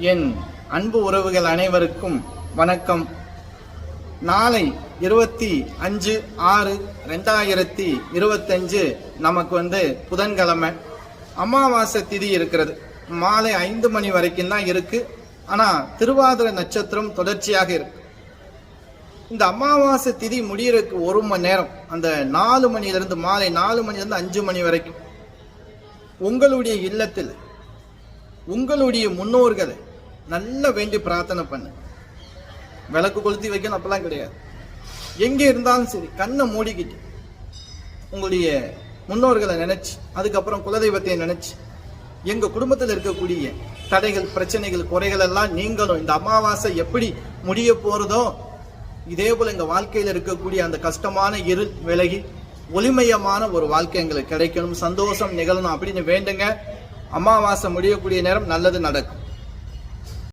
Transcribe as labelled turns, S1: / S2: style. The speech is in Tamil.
S1: என் அன்பு உறவுகள் அனைவருக்கும் வணக்கம். நாளை இருபத்தி அஞ்சு ஆறு ரெண்டாயிரத்தி இருபத்தஞ்சு நமக்கு வந்து புதன்கிழமை. அமாவாசை திதி இருக்கிறது. மாலை ஐந்து மணி வரைக்கும் தான் இருக்கு. ஆனா திருவாதிரை நட்சத்திரம் தொடர்ச்சியாக இருக்கு. இந்த அமாவாசை திதி முடியறதுக்கு ஒரு மணி நேரம். அந்த நாலு மணிலிருந்து மாலை நாலு மணிலிருந்து அஞ்சு மணி வரைக்கும். உங்களுடைய இல்லத்தில் உங்களுடைய முன்னோர்களை நல்லா வேண்டி பிரார்த்தனை பண்ணு. விளக்கு கொளுத்தி வைக்கணும் அப்பெல்லாம் கிடையாது. எங்கே இருந்தாலும் சரி கண்ணை மூடிக்கிட்டு உங்களுடைய முன்னோர்களை நினச்சி அதுக்கப்புறம் குலதெய்வத்தை நினச்சி எங்கள் குடும்பத்தில் இருக்கக்கூடிய தடைகள் பிரச்சனைகள் குறைகள் எல்லாம் நீங்களும் இந்த அமாவாசை எப்படி முடிய போகிறதோ இதே போல் எங்கள் வாழ்க்கையில் இருக்கக்கூடிய அந்த கஷ்டமான இருள் விலகி ஒளிமயமான ஒரு வாழ்க்கை எங்களுக்கு கிடைக்கணும். சந்தோஷம் நிகழணும் அப்படின்னு வேண்டுங்க. அமாவாசை முடியக்கூடிய நேரம் நல்லது நடக்கும்.